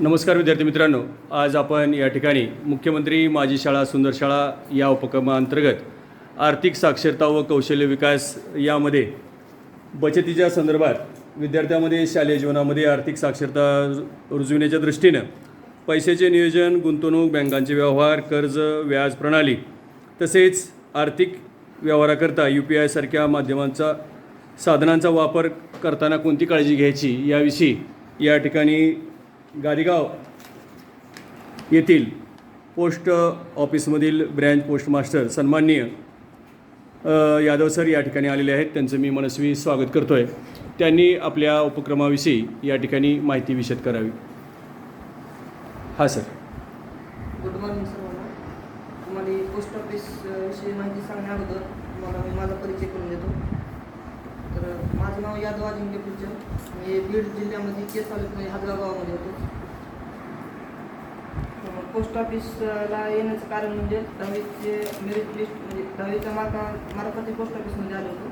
नमस्कार विद्यार्थी मित्रांनो आज आपण या ठिकाणी मुख्यमंत्री माझी शाळा सुंदर शाळा या उपक्रमाअंतर्गत आर्थिक साक्षरता व कौशल्य विकास यामध्ये बचतीच्या संदर्भात विद्यार्थ्यांमध्ये शालेय जीवनामध्ये आर्थिक साक्षरता रुजविण्याच्या दृष्टीनं पैशाचे नियोजन गुंतवणूक बँकांचे व्यवहार कर्ज व्याज प्रणाली तसेच आर्थिक व्यवहाराकरता यू पी आयसारख्या माध्यमांचा साधनांचा वापर करताना कोणती काळजी घ्यायची याविषयी या ठिकाणी गादिगाव येथील पोस्ट ऑफिसमधील ब्रँच पोस्टमास्टर सन्माननीय यादव सर या ठिकाणी आलेले आहेत. त्यांचं मी मनस्वी स्वागत करतो आहे त्यांनी आपल्या उपक्रमाविषयी या ठिकाणी माहिती विषद करावी. हां सर. गुड मॉर्निंग सर्वांना तुम्हाला पोस्ट ऑफिस विषयी माहिती सांगण्याबद्दल अगोदर तुम्हाला मी माझा परिचय करून देतो. तर माझं नाव यादव अजिंक्य पुजन मी बीड जिल्ह्यामध्ये केस तालुक्यामध्ये हातगाव गावामध्ये होतो पोस्ट ऑफिसला येण्याचं कारण म्हणजे दहावीचे मेरिट लिस्ट म्हणजे दहावीच्या मार्का मार्फत पोस्ट ऑफिसमध्ये आलो होतो.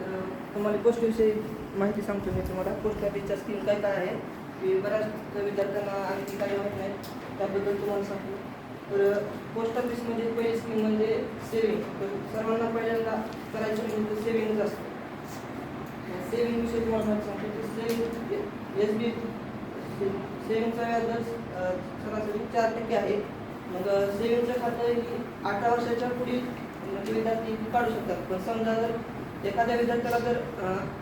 तर तुम्हाला पोस्टविषयी माहिती सांगतो मी तुम्हाला. पोस्ट ऑफिसच्या स्कीम काय काय आहे? की बऱ्याच विद्यार्थ्यांना आणखी काही होत नाही. त्याबद्दल तुम्हाला सांगतो. तर पोस्ट ऑफिसमध्ये पहिली स्कीम म्हणजे सेविंग तर सर्वांना पहिल्यांदा करायचं म्हणजे सेविंग सेविंग विषयी तुम्हाला सांगतो सेविंग एस बी सेविंगचा व्याजदर सरासरी चार टक्के आहे मग सेविंगचं खातं ही अठरा वर्षाच्या पुढील म्हणजे विद्यार्थी काढू शकतात पण समजा जर एखाद्या विद्यार्थ्याला जर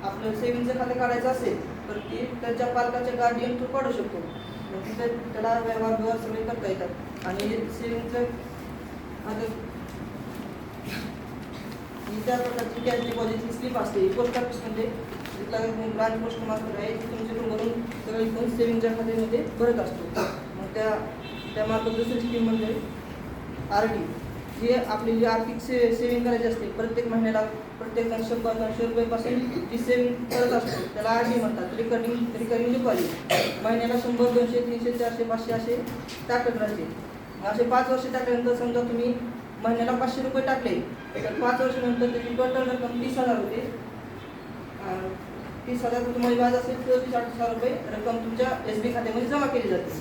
आपलं सेविंगचं खातं काढायचं असेल तर ती त्याच्या पालकाच्या गार्डियन थ्रू काढू शकतो. मग तिथे त्याला व्यवहार व्यवहार सगळे करता येतात. आणि सेविंगचं खातं ही त्या प्रकारची कॅश डिपॉझिटची स्लिप असते पोस्ट ऑफिसमध्ये तिथला ब्रांच पोस्ट मास्टर आहे ती तुमच्याकडून भरून सगळं इथून सेविंगच्या खात्यामध्ये भरत असतो. मग त्या त्यामार्फत दुसरी स्कीम म्हणजे आर डी जी आपली जी आर्थिक से सेविंग करायची असते प्रत्येक महिन्याला प्रत्येक शंभर दोनशे रुपयेपासून ती सेविंग करत असतो. त्याला आर डी म्हणतात. रिकरिंग रिकरिंग डिपॉझिट महिन्याला शंभर दोनशे तीनशे चारशे पाचशे असे टाकत राहते. असे पाच वर्ष टाकल्यानंतर समजा तुम्ही महिन्याला पाचशे रुपये टाकले. तर पाच वर्षानंतर त्याची टोटल रक्कम तीस हजार होते. तीस हजार तुम्हाला व्याज असेल तर तीस आठ हजार रुपये रक्कम तुमच्या एस बी खात्यामध्ये जमा केली जाते.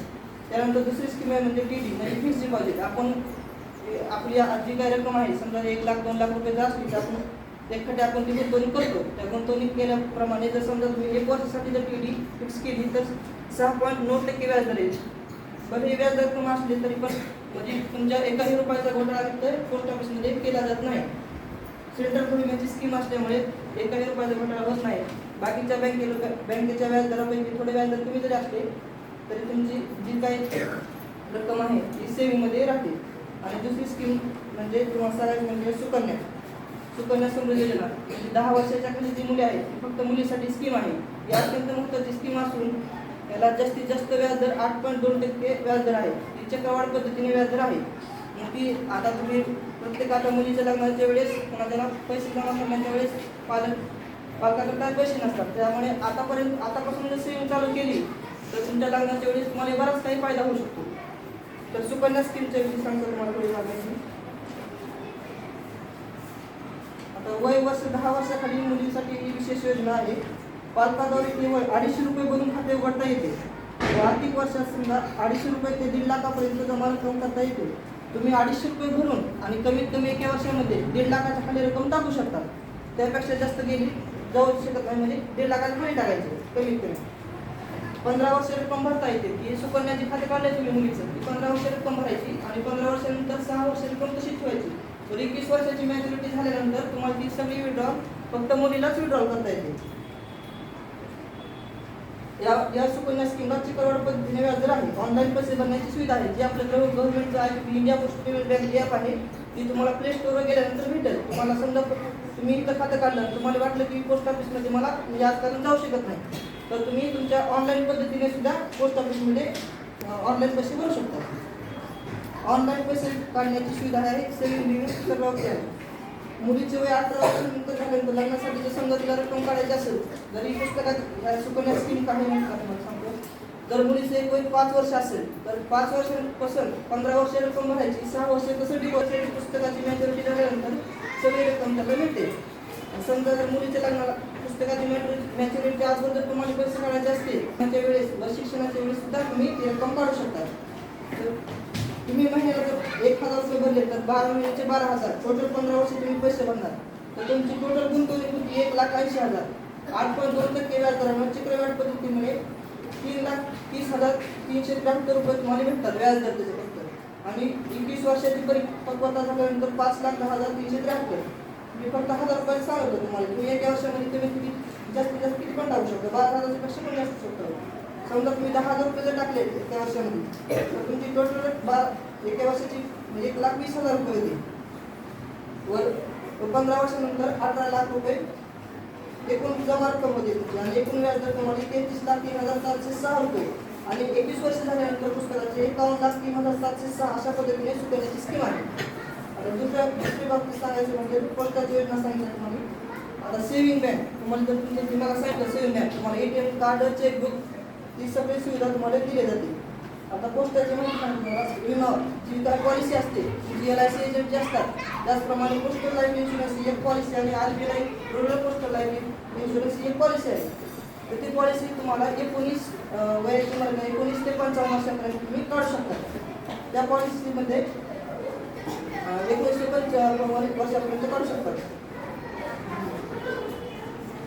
त्यानंतर दुसरी स्कीम आहे म्हणजे टी डी म्हणजे फिक्स डिपॉझिट आपण आपली जी काही रक्कम आहे समजा एक लाख दोन लाख रुपये जर असली तर आपण एखादी आपण ती गुंतवणूक करतो. त्या गुंतवणूक केल्याप्रमाणे जर समजा तुम्ही एक वर्षासाठी जर टी डी फिक्स केली तर सहा पॉईंट नऊ टक्के व्याज दर पण हे व्याजदर कमी असले तरी पण म्हणजे तुमच्या एकाही रुपयाचा घोटाळा तर पोस्ट ऑफिसमध्ये केला जात नाही. सेंट्रल गव्हर्नमेंटची स्कीम असल्यामुळे एकाही रुपयाचा घोटाळा होत नाही. बाकीच्या बँके बँकेच्या व्याजदरापैकी थोडे व्याजदर कमी जरी असले तरी तुमची जी काही रक्कम आहे ती सेविंगमध्ये राहते. आणि दुसरी स्कीम म्हणजे तुम्हाला सगळ्यात म्हणजे सुकन्या. सुकन्या समृद्धी योजना. दहा वर्षाच्या खाली जी मुली आहेत ती फक्त मुलीसाठी स्कीम आहे. ही अत्यंत महत्त्वाची स्कीम असून याला जास्तीत जास्त व्याजदर आठ पॉईंट दोन टक्के व्याजदर आहे. ही चक्रवाढ पद्धतीने व्याजदर आहे. मग ती आता तुम्ही प्रत्येक आता मुलीच्या लग्नाच्या वेळेस पुन्हा त्याला पैसे जमा करण्याच्या वेळेस पालक पालकाकडे काय पैसे नसतात. त्यामुळे आतापर्यंत आतापासून जर सेविंग चालू केली तर तुमच्या लग्नाच्या वेळेस तुम्हाला बराच काही फायदा होऊ शकतो. तर सुकन्या स्कीमच्या विषयी सांगतो तुम्हाला थोडी माहिती आता वय वर्ष दहा वर्षाखाली मुलींसाठी ही विशेष योजना आहे. पालकाद्वारे केवळ अडीचशे रुपये भरून खाते उघडता येते. व आर्थिक वर्षात समजा अडीचशे रुपये ते दीड लाखापर्यंत जमा रक्कम करता येते. तुम्ही अडीचशे रुपये भरून आणि कमीत कमी एका वर्षामध्ये दीड लाखाच्या खाली रक्कम टाकू शकता. त्यापेक्षा जास्त गेली जाऊ शकत नाही म्हणजे दीड लाखाला खाली टाकायचे कमीत कमी पंधरा वर्ष रक्कम भरता येते. की सुकन्याचे खाते काढले तुम्ही मुलीचं ती पंधरा वर्ष रक्कम भरायची आणि पंधरा वर्षानंतर सहा वर्ष रक्कम तशीच ठेवायची. तर एकवीस वर्षाची मॅच्युरिटी झाल्यानंतर तुम्हाला ती सगळी विड्रॉल फक्त मुलीलाच विड्रॉल करता येते. या या सुकन्या स्कीमला चिकरवाड पद्धतीने व्याजदर आहे. ऑनलाईन पैसे भरण्याची सुविधा आहे. जी आपल्याकडे गव्हर्नमेंटचं आहे India post payment bank app आहे ती तुम्हाला प्ले स्टोरवर गेल्यानंतर भेटेल. तुम्हाला समजा तुम्ही इथं खातं काढलं तुम्हाला वाटलं की पोस्ट ऑफिसमध्ये मला म्हणजे आजकाल जाऊ शकत नाही. तर तुम्ही तुमच्या ऑनलाईन पद्धतीने सुद्धा पोस्ट ऑफिसमध्ये ऑनलाईन पैसे भरू शकता. ऑनलाईन पैसे काढण्याची सुविधा आहे. सेविंग लिव्हिंग सर्व आहे. मुलीचे वय अठरा वर्षानंतर झाल्यानंतर लग्नासाठी जर समजा तिला रक्कम काढायची असेल जरी पुस्तकात सुकन्या स्कीम काही नाही का सांगतो. जर मुलीचे एक वय पाच वर्ष असेल तर पाच वर्षांपासून पंधरा वर्ष रक्कम भरायची सहा वर्ष कसं डिपॉझिट पुस्तकाची मॅच्युरिटी झाल्यानंतर सगळी रक्कम त्याला मिळते. समजा जर मुलीच्या लग्नाला पुस्तकाची मॅच्युरिटी अगोदर तुम्हाला पैसे काढायचे असतील त्याच्या वेळेस व शिक्षणाच्या वेळेस सुद्धा तुम्ही ती रक्कम काढू शकता. तर तुम्ही महिन्याला जर एक हजार रुपये भरले तर बारा महिन्याचे बारा हजार टोटल पंधरा वर्ष तुम्ही पैसे भरणार. तर तुमची टोटल गुंतवणूक होती एक लाख ऐंशी हजार. आठ पॉईंट दोन टक्के व्याज दरामुळे चक्रवाढ पद्धतीमुळे तीन लाख तीस हजार तीनशे त्र्याहत्तर रुपये तुम्हाला भेटतात व्याजदर त्याचे फक्त. आणि एकवीस वर्षाची परिपक्वता झाल्यानंतर पाच लाख दहा हजार तीनशे त्र्याहत्तर. मी फक्त हजार रुपये सांगतो तुम्हाला तुम्ही एका वर्षामध्ये तुम्ही किती जास्तीत जास्त किती पण टाकू शकता. बारा हजारपेक्षा पण जास्त शकता. समजा तुम्ही दहा हजार रुपये जर टाकले एका वर्षामध्ये तर तुमची टोटल बारा एका वर्षाची म्हणजे एक लाख वीस हजार रुपये होते. वर व पंधरा वर्षानंतर अठरा लाख रुपये एकूण जमा रक्कम होते. तुमची आणि एकूण व्याज दर तुम्हाला तेहतीस लाख तीन हजार सातशे सहा रुपये. आणि एकवीस वर्ष झाल्यानंतर पुस्तकाचे एकावन्न लाख तीन हजार सातशे सहा अशा पद्धतीने सुकण्याची स्कीम आहे. आता दुसऱ्या दुसरी बाबतीत सांगायचं म्हणजे पोस्टाची योजना सांगितलं तुम्हाला आता सेव्हिंग बँक तुम्हाला जर तुमच्या तुम्हाला सांगितलं सेव्हिंग बँक तुम्हाला एटीएम कार्ड चेकबुक ती सगळी सुविधा तुम्हाला दिली जाते. आता पोस्टाची माहिती सांगतो विमा जी काय पॉलिसी असते जी एल आय सी एजंट जे असतात त्याचप्रमाणे पोस्टल लाईफ इन्शुरन्स ही एक पॉलिसी आणि R B I rural postal life insurance ही एक पॉलिसी आहे. तर ती पॉलिसी तुम्हाला एकोणीस वयाची मर्यादा एकोणीस ते पंचावन्न वर्षापर्यंत तुम्ही काढू शकता. त्या पॉलिसीमध्ये एकोणीस ते पंचावन्न वर्षापर्यंत काढू शकतात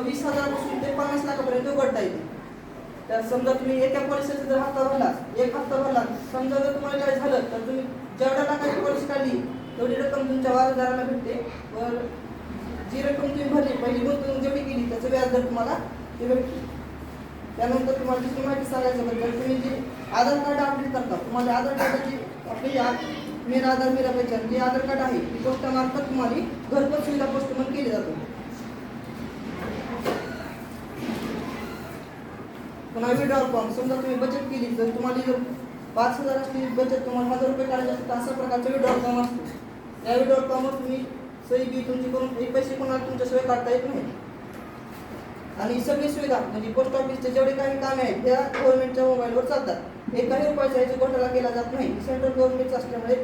वीस हजारापासून ते पन्नास लाखापर्यंत उघडता येते तर समजा तुम्ही एका पॉलिसीचा जर हप्ता भरला एक हप्ता भरला समजा जर तुम्हाला काय झालं तर तुम्ही जेवढ्या लाखाची पॉलिसी काढली तेवढी रक्कम तुमच्या वारसदाराला भेटते. व जी रक्कम तुम्ही भरली पहिली गुंतवणूक जेवढी केली त्याचं व्याज दर तुम्हाला ते भेटते. त्यानंतर तुम्हाला दुसरी माहिती सांगायचं बद्दल तुम्ही जे आधार कार्ड अपडेट करता तुम्हाला आधार कार्डाची आपली मेरा आधार मेरा पहिचान जे आधार कार्ड आहे ती पोस्टामार्फत तुम्हाला घरपोच सुविधा पोस्टमन केली जातो. पुन्हा विड्रॉल फॉर्म समजा तुम्ही बचत केली जर तुम्हाला जर पाच हजार असली बचत तुम्हाला हजार रुपये काढायचे असतात तर अशा प्रकारचा विड्रॉल फॉर्म असतो. या विड्रॉल फॉर्मवर तुम्ही सही बी तुमची करून हे पैसे कोणाला तुमच्याशिवाय काढता येत नाही. आणि ही सगळी सुविधा म्हणजे पोस्ट ऑफिसचे जेवढे काही कामे आहेत त्या गव्हर्नमेंटच्या मोबाईलवर चालतात एकाही रुपयाचा याचा घोटाळा केला जात नाही. सेंट्रल गव्हर्नमेंटचं असल्यामुळे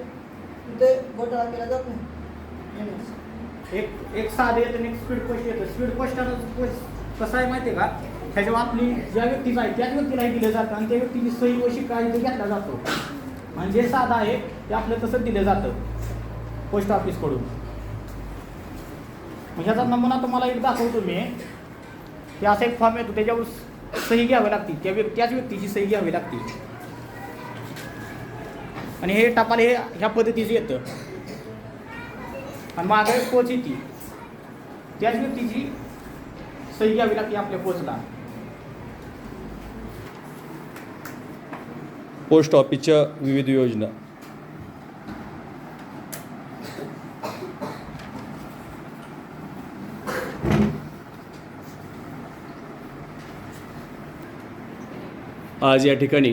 तिथे घोटाळा केला जात नाही. एक एक साधे येतं आणि एक स्पीड पोस्ट येतं. स्पीड पोस्टानं पोस्ट कसं आहे माहिती आहे का? त्याच्यामुळे आपली ज्या व्यक्तीचं आहे त्याच व्यक्तीलाही दिलं जातं आणि त्या व्यक्तीची सही व शिक्का इथे घेतला जातो. म्हणजे साधा साधं आहे ते आपलं तसंच दिलं जातं पोस्ट ऑफिसकडून मग ह्याचा नमुना तुम्हाला एक दाखवतो मी. की असा एक फॉर्म येतो त्याच्यावर सही घ्यावी लागते. त्या व्यक्ती त्याच व्यक्तीची सही घ्यावी लागते. आणि हे टपाल हे ह्या पद्धतीचं येतं. आणि मागे एक पोच येते. त्याच व्यक्तीची सही घ्यावी लागते आपल्या पोचला पोस्ट ऑफिसच्या विविध योजना. आज या ठिकाणी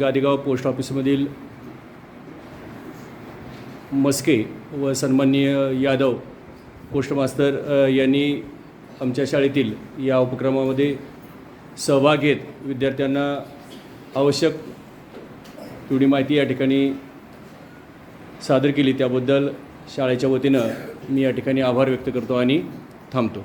गादेगाव पोस्ट ऑफिसमधील मस्के व सन्माननीय यादव पोस्टमास्तर यांनी आमच्या शाळेतील या उपक्रमामध्ये सहभाग घेत विद्यार्थ्यांना आवश्यक एवढी माहिती या ठिकाणी सादर केली. त्याबद्दल शाळेच्या वतीनं मी या ठिकाणी आभार व्यक्त करतो आणि थांबतो.